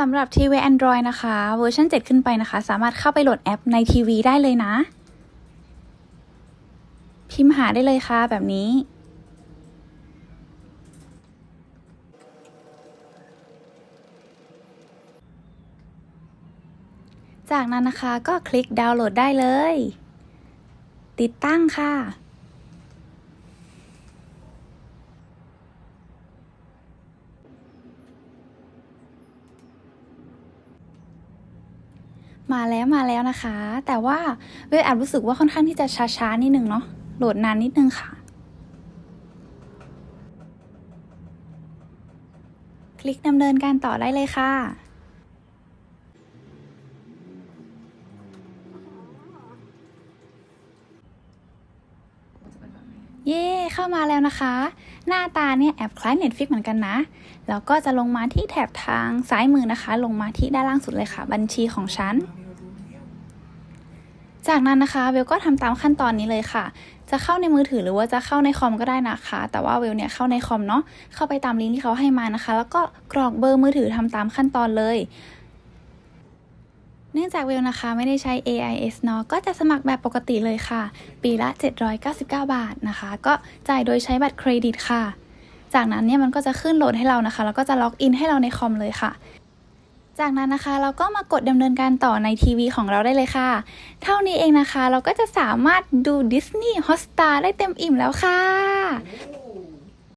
สำหรับทีวี Android นะคะ เวอร์ชัน7 ขึ้นไปนะคะ สามารถเข้าไปโหลดแอปในทีวีได้เลยนะ พิมพ์หาได้เลยค่ะแบบนี้ จากนั้นนะคะก็คลิกดาวน์โหลดได้เลย ติดตั้งค่ะ มาแล้วมาแล้วนะคะ แต่ว่าเวลแอบรู้สึกว่าค่อนข้างที่จะช้าๆนิดนึงเนาะโหลดนานนิดนึงค่ะ คลิกดำเนินการต่อได้เลยค่ะ เข้ามาแล้วนะคะ หน้าตาเนี่ยแอบคล้าย Netflix เหมือนกันนะ แล้วก็จะลงมาที่แถบทางซ้ายมือนะคะ ลงมาที่ด้านล่างสุดเลยค่ะ บัญชีของฉัน จากนั้นนะคะเวลก็ทำตามขั้นตอนนี้เลยค่ะ จะเข้าในมือถือหรือว่าจะเข้าในคอมก็ได้นะคะ แต่ว่าเวลเนี่ยเข้าในคอมเนาะเข้าไปตามลิงก์ที่เขาให้มานะคะ แล้วก็กรอกเบอร์มือถือทำตามขั้นตอนเลย เนื่องจากเวลนะคะไม่ได้ใช้ AIS เนาะก็จะสมัครแบบปกติเลยค่ะ ปีละ 799 บาทนะคะ ก็จ่ายโดยใช้บัตรเครดิตค่ะ จากนั้นเนี่ยมันก็จะขึ้นโหลดให้เรานะคะ แล้วก็จะล็อกอินให้เราในคอมเลยค่ะจากนั้นนะคะเราก็มากดดำเนินการต่อในทีวีของเราได้เลยค่ะ เท่านี้เองนะคะ เราก็จะสามารถดู Disney Hotstar ได้เต็มอิ่มแล้วค่ะ